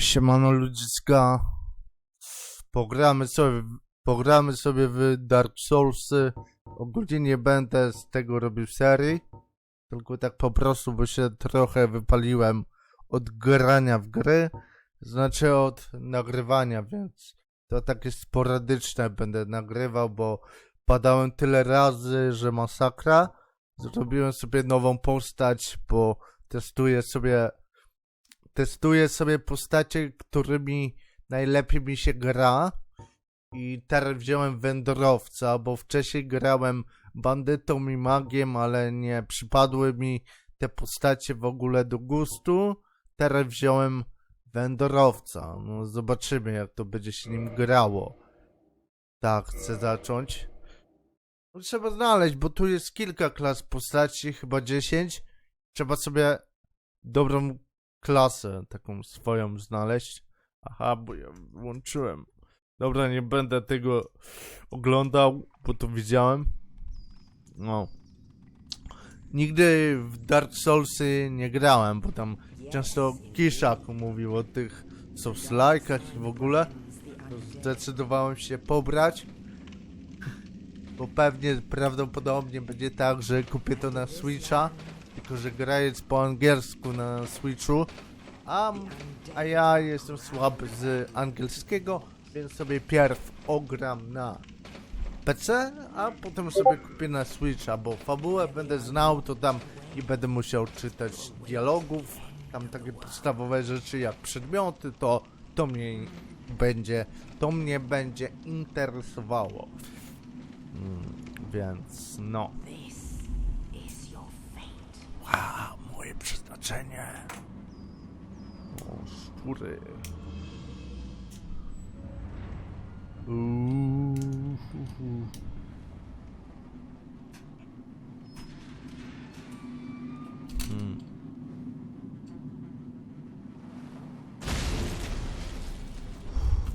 Siemano ludziska. Pogramy sobie, pogramy sobie w Dark Soulsy. Ogólnie nie będę z tego robił serii. Tylko tak po prostu, bo się trochę wypaliłem od grania w gry. Znaczy od nagrywania, więc to takie sporadyczne będę nagrywał, bo padałem tyle razy, że masakra. Zrobiłem sobie nową postać, bo testuję sobie testuję sobie postacie, którymi najlepiej mi się gra. I teraz wziąłem wędrowca, bo wcześniej grałem bandytą i magiem, ale nie przypadły mi te postacie w ogóle do gustu. Teraz wziąłem wędrowca. No zobaczymy jak to będzie się nim grało. Tak, chcę zacząć. No, trzeba znaleźć, bo tu jest kilka klas postaci, chyba 10. Trzeba sobie dobrą klasę taką swoją znaleźć. Aha, bo ja włączyłem. Dobra, nie będę tego oglądał, bo to widziałem. No. Nigdy w Dark Soulsy nie grałem, bo tam często Kiszak mówił o tych Souls-like'ach i w ogóle. Zdecydowałem się pobrać. Bo pewnie prawdopodobnie będzie tak, że kupię to na Switcha. Tylko, że gra jest po angielsku na Switchu. A, a ja jestem słaby z angielskiego, więc sobie pierw ogram na PC, a potem sobie kupię na Switcha, bo fabułę będę znał, to tam nie będę musiał czytać dialogów, tam takie podstawowe rzeczy jak przedmioty, to to mnie będzie, to mnie będzie interesowało. Mm, więc no. Przeznaczenie. O, szczury. Uuu. Hmm.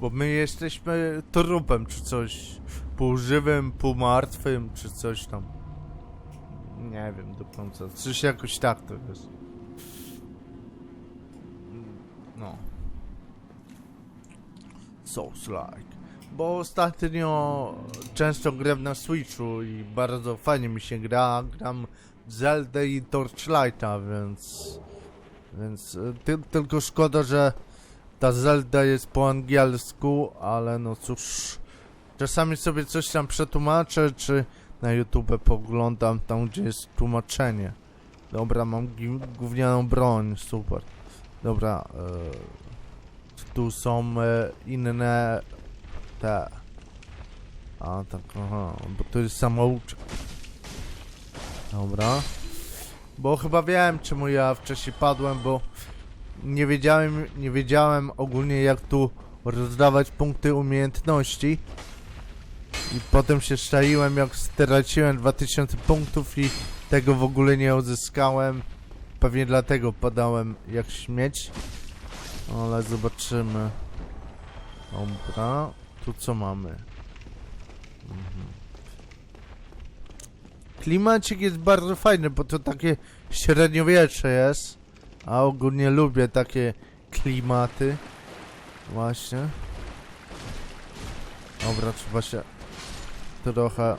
Bo my jesteśmy trupem czy coś. Pół żywym, pół martwym, czy coś tam. Nie wiem do końca. Coś jakoś tak to jest. No. Souls-like. Bo ostatnio często gram na Switchu i bardzo fajnie mi się gra. Gram Zelda i Torchlighta, więc... Więc y, ty, tylko szkoda, że ta Zelda jest po angielsku, ale no cóż... Czasami sobie coś tam przetłumaczę, czy na YouTube poglądam tam, gdzie jest tłumaczenie. Dobra, mam gównianą broń, super. Dobra, e, tu są e, inne te. A tak, aha, bo to jest samouczek. Dobra. Bo chyba wiem, czemu ja wcześniej padłem, bo nie wiedziałem, nie wiedziałem ogólnie jak tu rozdawać punkty umiejętności. I potem się szczaiłem, jak straciłem 2000 punktów i tego w ogóle nie uzyskałem. Pewnie dlatego padałem jak śmieć. Ale zobaczymy. Dobra. Tu co mamy? Mhm. Klimacik jest bardzo fajny, bo to takie średniowiecze jest. A ogólnie lubię takie klimaty. Właśnie. Dobra, trzeba się trochę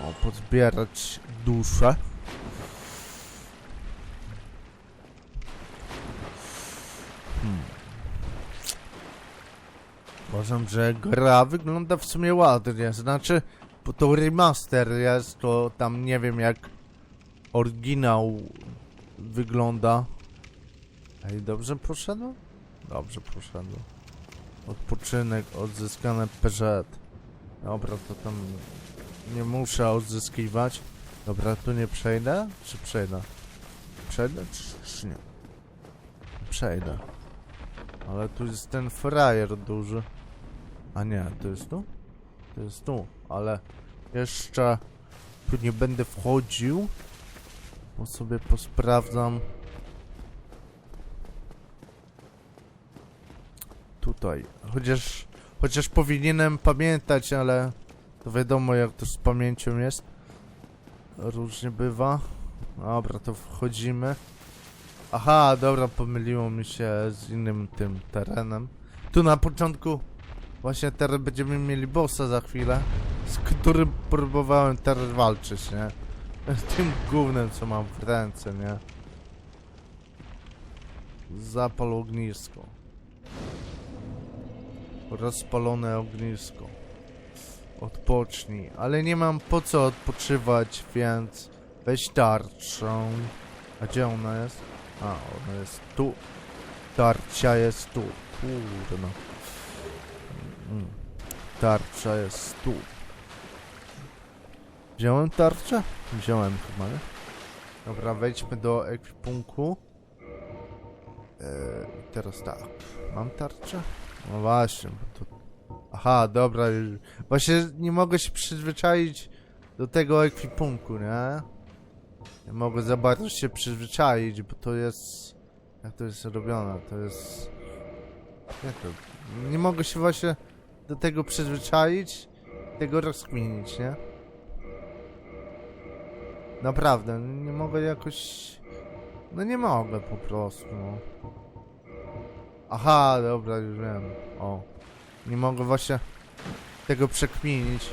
o, pozbierać duszę. Hmm. Uważam, że gra wygląda w sumie ładnie, znaczy, bo to remaster jest, to tam nie wiem jak oryginał wygląda. Ej, dobrze poszedłem? Dobrze poszedłem. Odpoczynek, odzyskane PZ. Dobra, to tam nie muszę odzyskiwać. Dobra, tu nie przejdę? Czy przejdę? Przejdę czy, czy nie? Przejdę. Ale tu jest ten frajer duży. A nie, to jest tu? To jest tu, ale jeszcze tu nie będę wchodził. Bo sobie posprawdzam. Tutaj. Chociaż, chociaż powinienem pamiętać, ale to wiadomo jak to z pamięcią jest. Różnie bywa. Dobra, to wchodzimy. Aha, dobra, pomyliło mi się z innym tym terenem. Tu na początku właśnie teraz będziemy mieli bossa za chwilę, z którym próbowałem teraz walczyć, nie? Tym gównem, co mam w ręce, nie? Zapal ognisko. Rozpalone ognisko. Odpocznij, ale nie mam po co odpoczywać, więc weź tarczę. A gdzie ona jest? A, ona jest tu. Tarcia jest tu. Kurde no. Mm. Tarcza jest tu. Wziąłem tarczę? Wziąłem chyba, nie? Dobra, wejdźmy do ekwipunku. Eee, teraz tak. Mam tarczę? No właśnie, to... Aha, dobra. Właśnie nie mogę się przyzwyczaić do tego ekwipunku, nie? Nie mogę za bardzo się przyzwyczaić, bo to jest... Jak to jest robione? To jest... Jak to? Nie mogę się właśnie do tego przyzwyczaić, tego rozkminić, nie? Naprawdę, nie mogę jakoś... No nie mogę po prostu, no. Aha, dobra, już wiem. O. Nie mogę właśnie tego przekminić.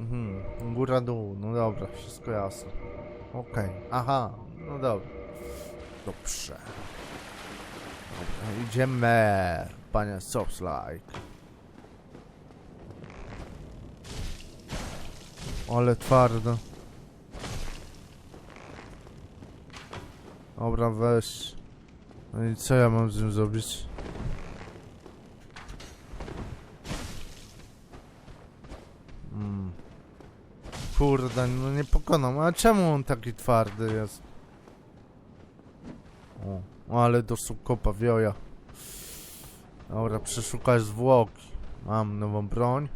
Mhm, góra dół, no dobra, wszystko jasne. Okej, aha, no dobra. Dobrze. Idziemy, panie Soulslike. Ale twardo. Dobra, weź. No i co ja mam z nim zrobić? Kurde, no nie pokonam. A czemu on taki twardy jest? O, ale do sukopa wioja. Dobra, przeszukać zwłoki. Mam nową broń.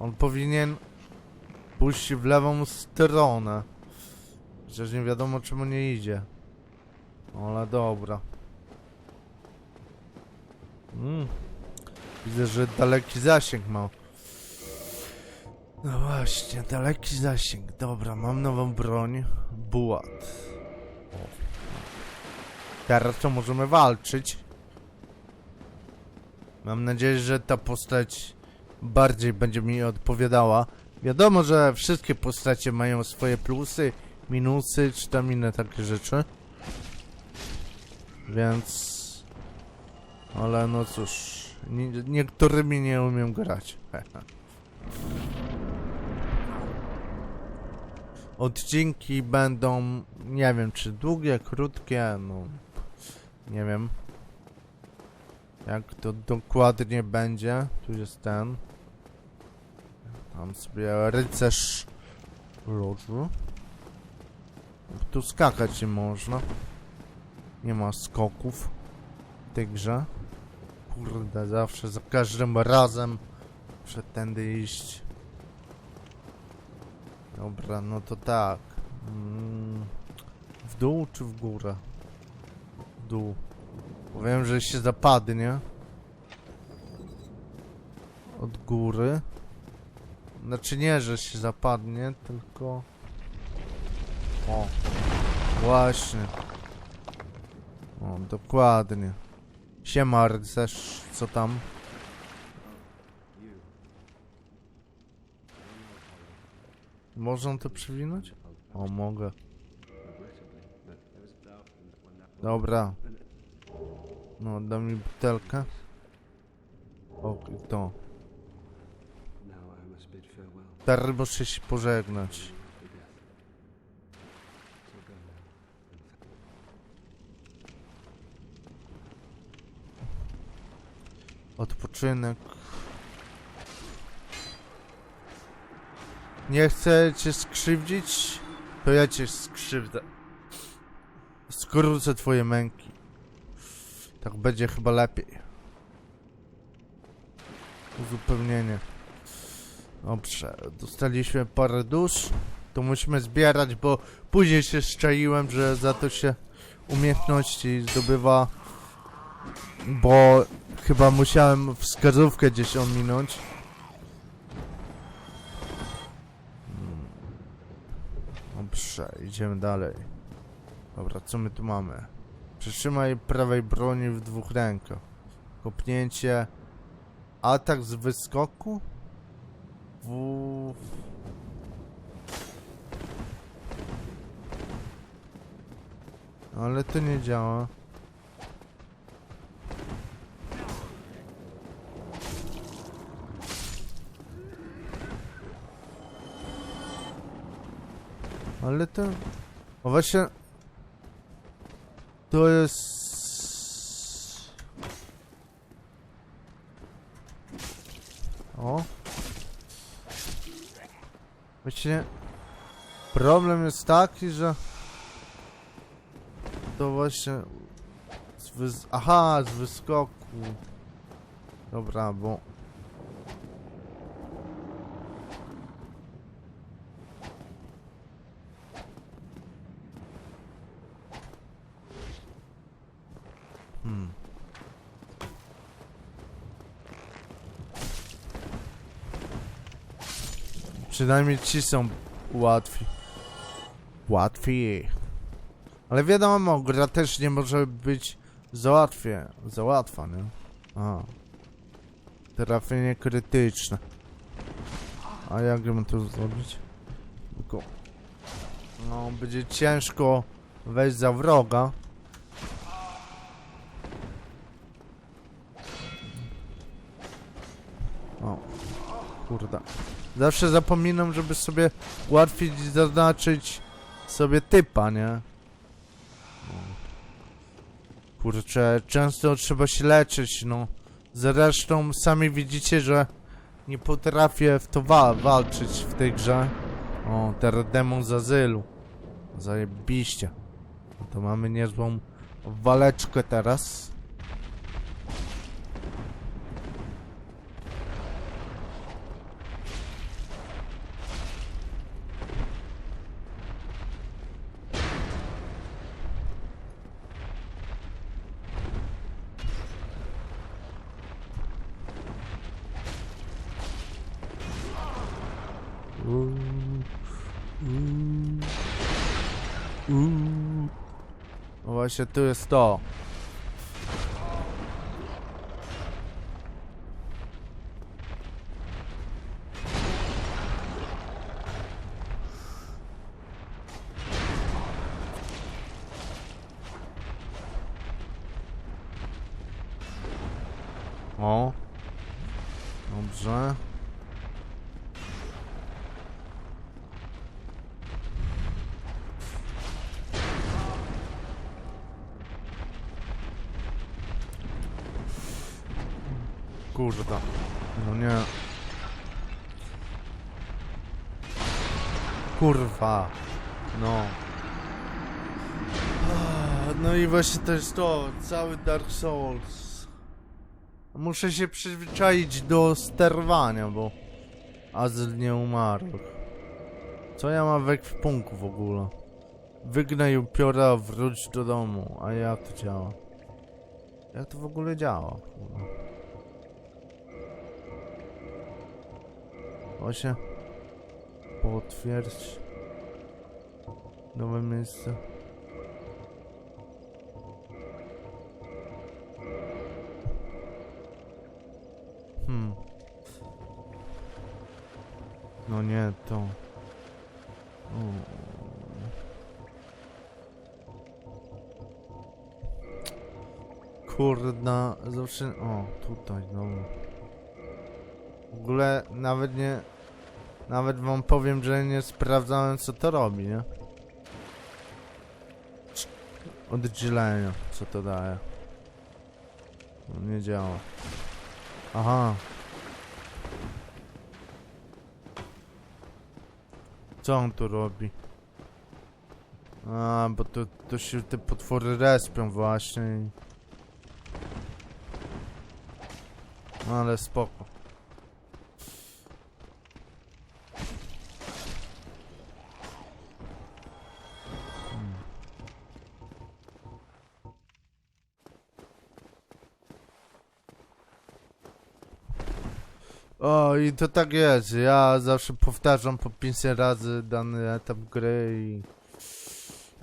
On powinien pójść w lewą stronę. Przecież nie wiadomo czemu nie idzie. Ale dobra. Mm. Widzę, że daleki zasięg ma. No właśnie, daleki zasięg. Dobra, mam nową broń. Bułat. O. Teraz to możemy walczyć. Mam nadzieję, że ta postać bardziej będzie mi odpowiadała. Wiadomo, że wszystkie postacie mają swoje plusy, minusy, czy tam inne takie rzeczy. Więc... Ale no cóż, nie, niektórymi nie umiem grać. Odcinki będą, nie wiem czy długie, krótkie, no nie wiem. Jak to dokładnie będzie, tu jest ten. Mam sobie rycerz lożu. Tu skakać nie można. Nie ma skoków w tej grze. Kurde, zawsze, za każdym razem muszę tędy iść. Dobra, no to tak. Mm, w dół czy w górę? W dół. Powiem, że się zapadnie. Od góry. Znaczy nie, że się zapadnie, tylko... O. Właśnie. O, dokładnie. Siema, rycerz, co tam? Można to przewinąć? O, mogę. Dobra. No, daj mi butelkę. O, i to. Teraz muszę się pożegnać. Odpoczynek. Nie chcę cię skrzywdzić, to ja cię skrzywdzę. Skrócę twoje męki. Tak będzie chyba lepiej. Uzupełnienie. Dobrze, dostaliśmy parę dusz. To musimy zbierać, bo później się szczaiłem, że za to się umiejętności zdobywa. Bo chyba musiałem wskazówkę gdzieś ominąć. Dobrze, idziemy dalej. Dobra, co my tu mamy? Przytrzymaj prawej broni w dwóch rękach. Kopnięcie. Atak z wyskoku? W... Ale to nie działa. Ale to... O właśnie... To jest... O. Właśnie... Problem jest taki, że... To właśnie... Z wys... Aha, z wyskoku. Dobra, bo... Przynajmniej ci są łatwi. Łatwi. Ale wiadomo, gra też nie może być za łatwie, za łatwa, nie? A. Trafienie krytyczne. A jak bym to zrobić? Tylko... No, będzie ciężko wejść za wroga. O, kurde. Zawsze zapominam, żeby sobie łatwiej zaznaczyć sobie typa, nie? Kurczę, często trzeba się leczyć, no. Zresztą sami widzicie, że nie potrafię w to wa walczyć w tej grze. O, teraz demon z azylu. Zajebiście. No to mamy niezłą waleczkę teraz. Uuu, uuu, uuu. No właśnie tu jest to. O. Dobrze. Kurde. No nie. Kurwa. No. No i właśnie to jest to, cały Dark Souls. Muszę się przyzwyczaić do sterowania, bo Azyl nie umarł. Co ja mam w ekwipunku w ogóle? Wygnaj upiora, wróć do domu. A jak to działa? Jak to w ogóle działa? Kurwa. Właśnie. Potwierdź. Nowe miejsce. Hmm. No nie, to. O. Kurna, zawsze... O, tutaj, no. Ogóle nawet nie... Nawet wam powiem, że nie sprawdzałem co to robi, nie? Oddzielenie, co to daje. No, nie działa. Aha. Co on tu robi? A, bo to, to się te potwory respią właśnie ale spoko. O, i to tak jest. Ja zawsze powtarzam po 500 razy dany etap gry i...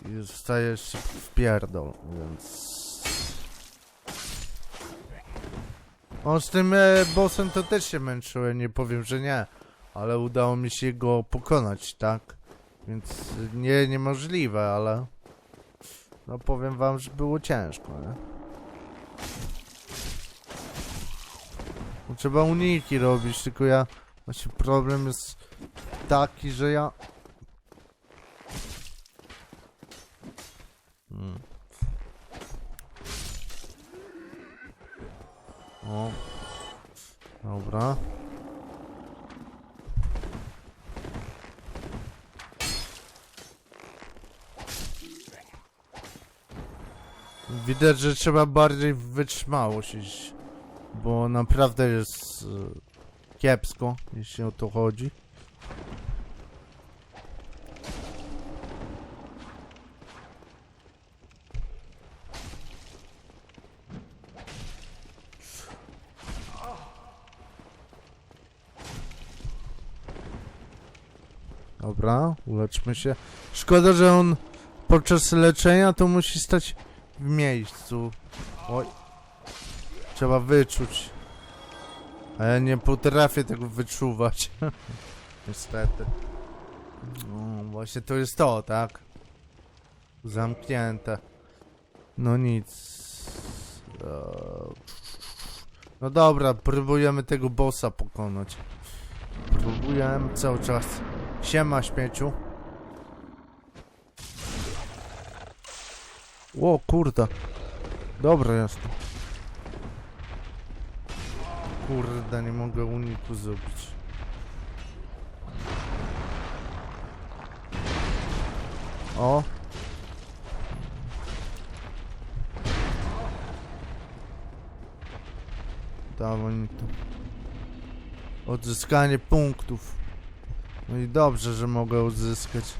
i jeszcze w pierdol, więc... On z tym e, bossem to też się męczyłem, nie powiem, że nie. Ale udało mi się go pokonać, tak? Więc nie niemożliwe, ale... No powiem wam, że było ciężko, nie? Trzeba uniki robić, tylko ja... Właśnie problem jest taki, że ja... Hmm. O. Dobra. Widać, że trzeba bardziej wytrzymałość iść, bo naprawdę jest e, kiepsko, jeśli o to chodzi. Dobra, uleczmy się. Szkoda, że on podczas leczenia to musi stać w miejscu. Oj. Trzeba wyczuć. A ja nie potrafię tego wyczuwać. Niestety. No, właśnie to jest to, tak? Zamknięte. No nic. Eee, No dobra, próbujemy tego bossa pokonać. Próbujemy cały czas. Siema śmieciu. O kurde. Dobra jest. Kurde, nie mogę uniku zrobić. O. Dawaj mi tu. Odzyskanie punktów. No i dobrze, że mogę odzyskać.